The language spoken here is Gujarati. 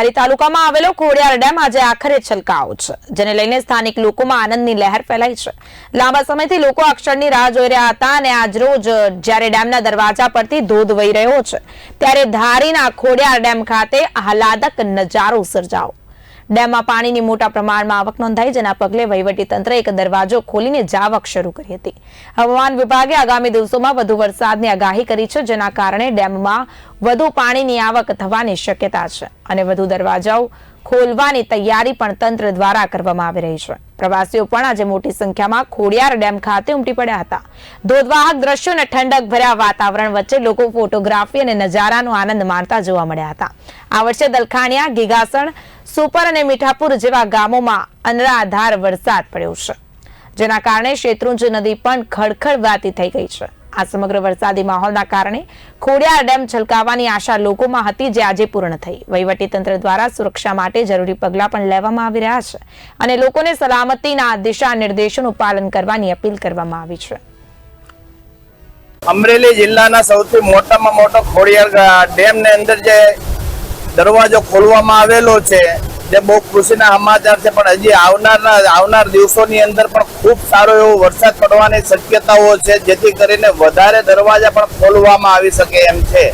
ધારી તાલુકામાં આવેલો ખોડિયાર ડેમ આજે આખરે છલકાયો છે, જેને લઈને સ્થાનિક લોકોમાં આનંદની લહેર ફેલાઈ છે. લાંબા સમયથી લોકો અક્ષરની રાહ જોઈ રહ્યા હતા અને આજરોજ જ્યારે ડેમના દરવાજા પરથી ધોધ વહી રહ્યો છે, ત્યારે ધારીના ખોડિયાર ડેમ ખાતે આહલાદક નજારો સર્જાયો. ડેમમાં પાણીની મોટા પ્રમાણમાં આવક નોંધાઈ જેના પગલે વહીવટીતંત્રે એક દરવાજો ખોલીને જાવક શરૂ કરી હતી. હવામાન વિભાગે આગામી દિવસોમાં વધુ વરસાદની આગાહી કરી છે, જેના કારણે ડેમમાં વધુ પાણીની આવક થવાની શક્યતા છે અને વધુ દરવાજાઓ ખોલવાની તૈયારી પણ તંત્ર દ્વારા કરવામાં આવી રહી છે. પ્રવાસીઓ પણ આજે મોટી સંખ્યામાં ખોડિયાર ડેમ ખાતે ઉમટી પડ્યા હતા. ધોધવાહક દ્રશ્યો અને ઠંડક ભર્યા વાતાવરણ વચ્ચે લોકો ફોટોગ્રાફી અને નજારાનો આનંદ માણતા જોવા મળ્યા હતા. આ વર્ષે દલખાણિયા, ગીગાસણ સુપર અને મીઠાપુર જેવા ગામોમાં અનરાધાર વરસાદ પડ્યો છે. જેના કારણે શેત્રુંજ નદી પણ ખડખડ થઈ ગઈ છે. આ સમગ્ર વરસાદી માહોલના કારણે ખોડિયાર ડેમ છલકાવાની આશા લોકોમાં હતી જે આજે પૂર્ણ થઈ. વહીવટીતંત્ર દ્વારા સુરક્ષા માટે જરૂરી પગલાં પણ લેવામાં આવી રહ્યા છે અને લોકોને સલામતીના દિશા નિર્દેશોનું પાલન કરવાની અપીલ કરવામાં આવી છે. અમરેલી જિલ્લાના સૌથી મોટામાં મોટો ખોડિયાર ડેમને અંદર જે દરવાજો ખોલવામાં આવેલો છે. જે બહુ ખુશીના સમાચાર છે, પણ હજી આવનારના, આવનાર દિવસોની અંદર પણ ખૂબ સારો એવો વરસાદ પડવાની શક્યતાઓ છે, જેથી કરીને વધારે દરવાજા પણ ખોલવામાં આવી શકે એમ છે.